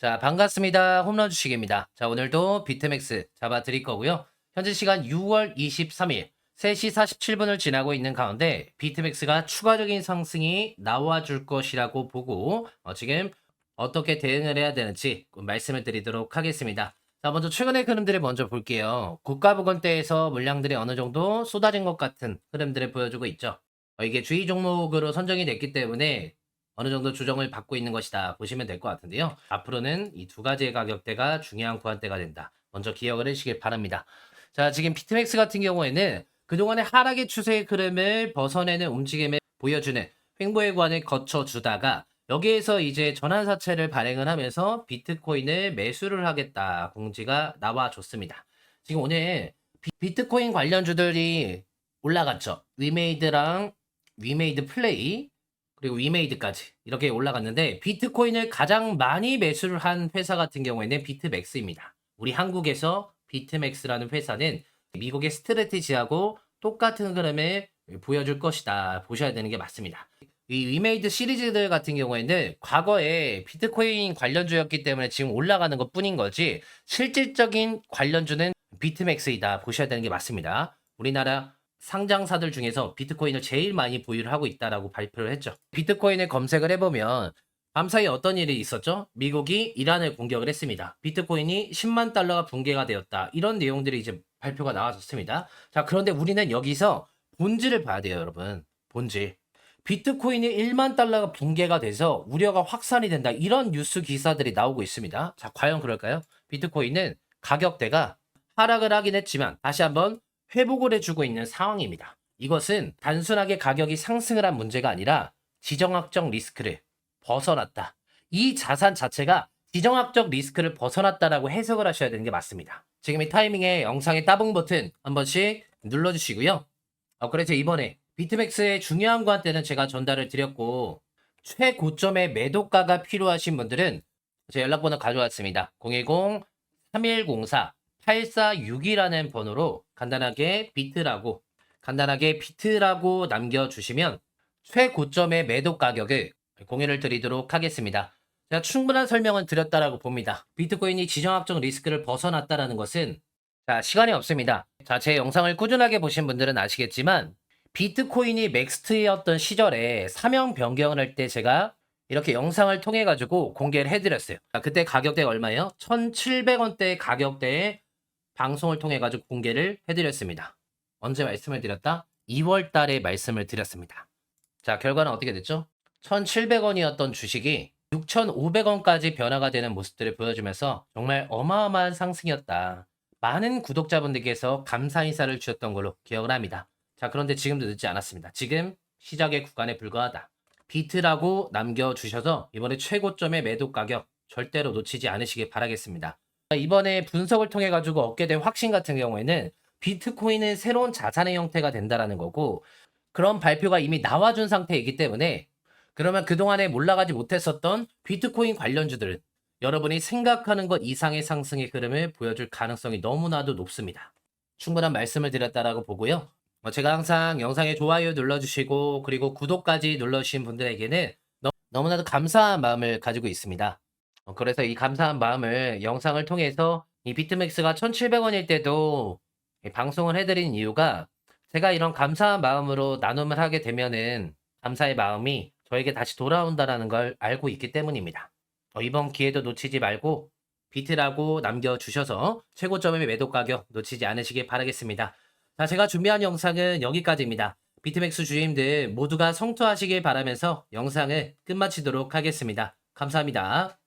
자, 반갑습니다. 홈런 주식입니다. 자, 오늘도 비트맥스 잡아 드릴 거고요. 현재 시간 6월 23일 3시 47분을 지나고 있는 가운데 비트맥스가 추가적인 상승이 나와 줄 것이라고 보고 어, 지금 어떻게 대응을 해야 되는지 말씀을 드리도록 하겠습니다. 자, 먼저 최근의 흐름들을 먼저 볼게요. 고가 부근대에서 물량들이 어느 정도 쏟아진 것 같은 흐름들을 보여주고 있죠. 어, 이게 주의 종목으로 선정이 됐기 때문에 어느 정도 조정을 받고 있는 것이다 보시면 될 것 같은데요. 앞으로는 이 두 가지의 가격대가 중요한 구간대가 된다. 먼저 기억을 해주시길 바랍니다. 자, 지금 비트맥스 같은 경우에는 그동안의 하락의 추세의 흐름을 벗어내는 움직임을 보여주는 횡보의 구간을 거쳐주다가 여기에서 이제 전환사채를 발행을 하면서 비트코인을 매수를 하겠다 공지가 나와줬습니다. 지금 오늘 비, 트코인 관련주들이 올라갔죠. 위메이드랑 위메이드 플레이 그리고 위메이드까지 이렇게 올라갔는데 비트코인을 가장 많이 매수를 한 회사 같은 경우에는 비트맥스입니다. 우리 한국에서 비트맥스라는 회사는 미국의 스트레티지하고 똑같은 흐름을 보여줄 것이다. 보셔야 되는 게 맞습니다. 이 위메이드 시리즈들 같은 경우에는 과거에 비트코인 관련주였기 때문에 지금 올라가는 것 뿐인 거지 실질적인 관련주는 비트맥스이다. 보셔야 되는 게 맞습니다. 우리나라 상장사들 중에서 비트코인을 제일 많이 보유를 하고 있다라고 발표를 했죠. 비트코인을 검색을 해보면 밤사이 어떤 일이 있었죠? 미국이 이란을 공격을 했습니다. 비트코인이 10만 달러가 붕괴가 되었다. 이런 내용들이 이제 발표가 나와졌습니다. 자, 그런데 우리는 여기서 본질을 봐야 돼요, 여러분. 본질. 비트코인이 1만 달러가 붕괴가 돼서 우려가 확산이 된다. 이런 뉴스 기사들이 나오고 있습니다. 자, 과연 그럴까요? 비트코인은 가격대가 하락을 하긴 했지만 다시 한번 회복을 해주고 있는 상황입니다. 이것은 단순하게 가격이 상승을 한 문제가 아니라 지정학적 리스크를 벗어났다. 이 자산 자체가 지정학적 리스크를 벗어났다라고 해석을 하셔야 되는 게 맞습니다. 지금 이 타이밍에 영상의 따봉 버튼 한 번씩 눌러주시고요. 어, 그래서 이번에 비트맥스의 중요한 관때는 제가 전달을 드렸고 최고점의 매도가가 필요하신 분들은 제 연락번호 가져왔습니다. 010-3104-8462라는 번호로 간단하게 비트라고 간단하게 비트라고 남겨주시면 최고점의 매도 가격을 공유를 드리도록 하겠습니다. 제가 충분한 설명은 드렸다라고 봅니다. 비트코인이 지정학적 리스크를 벗어났다라는 것은 자 시간이 없습니다. 자 제 영상을 꾸준하게 보신 분들은 아시겠지만 비트코인이 맥스트였던 시절에 사명 변경을 할 때 제가 이렇게 영상을 통해 가지고 공개를 해드렸어요. 자, 그때 가격대가 얼마예요? 1,700원대 가격대에 방송을 통해 가지고 공개를 해드렸습니다. 언제 말씀을 드렸다? 2월 달에 말씀을 드렸습니다. 자, 결과는 어떻게 됐죠? 1,700원이었던 주식이 6,500원까지 변화가 되는 모습들을 보여주면서 정말 어마어마한 상승이었다. 많은 구독자분들께서 감사 인사를 주셨던 걸로 기억을 합니다. 자, 그런데 지금도 늦지 않았습니다. 지금 시작의 구간에 불과하다. 비트라고 남겨주셔서 이번에 최고점의 매도 가격 절대로 놓치지 않으시길 바라겠습니다. 자, 이번에 분석을 통해 가지고 얻게 된 확신 같은 경우에는 비트코인은 새로운 자산의 형태가 된다라는 거고 그런 발표가 이미 나와준 상태이기 때문에 그러면 그동안에 올라가지 못했었던 비트코인 관련주들은 여러분이 생각하는 것 이상의 상승의 흐름을 보여줄 가능성이 너무나도 높습니다. 충분한 말씀을 드렸다라고 보고요. 어, 제가 항상 영상에 좋아요 눌러주시고 그리고 구독까지 눌러주신 분들에게는 너, 너무나도 감사한 마음을 가지고 있습니다. 어, 그래서 이 감사한 마음을 영상을 통해서 이 비트맥스가 1,700원일 때도 이 방송을 해드린 이유가 제가 이런 감사한 마음으로 나눔을 하게 되면은 감사의 마음이 저에게 다시 돌아온다라는 걸 알고 있기 때문입니다. 어, 이번 기회도 놓치지 말고 비트라고 남겨주셔서 최고점의 매도 가격 놓치지 않으시길 바라겠습니다. 자, 제가 준비한 영상은 여기까지입니다. 비트맥스 주임들 모두가 성투하시길 바라면서 영상을 끝마치도록 하겠습니다. 감사합니다.